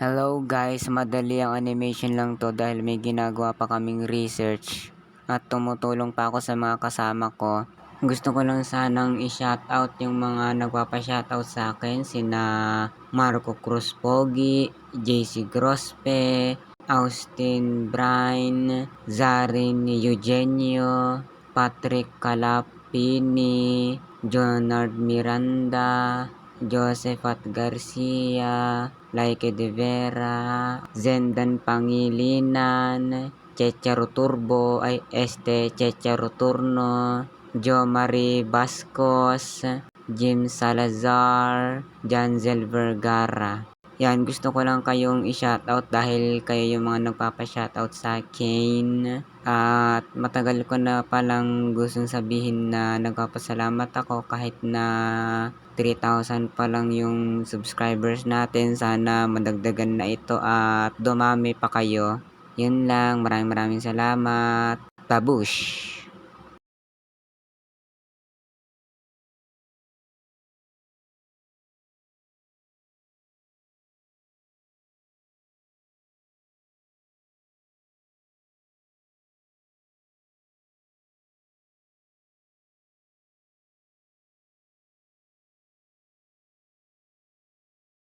Hello guys, madali ang animation lang to dahil may ginagawa pa kaming research at tumutulong pa ako sa mga kasama ko. Gusto ko lang sanang i-shoutout yung mga nagpapa-shoutout sa akin sina Marco Cruz Pogi, JC Grospe, Austin Bryan, Zarin Eugenio, Patrick Calapini, Jonard Miranda, Josephat Garcia, Laike de Vera, Zendan Pangilinan, Checharo Turbo, ay este Checharo Turno, Jo Marie Bascos, Jim Salazar, Janzel Vergara. Yan, gusto ko lang kayong i-shoutout dahil kayo yung mga nagpapa-shoutout sa akin. At matagal ko na palang gustong sabihin na nagpapasalamat ako kahit na 3,000 pa lang yung subscribers natin. Sana madagdagan na ito at dumami pa kayo. Yun lang, maraming maraming salamat. Babush!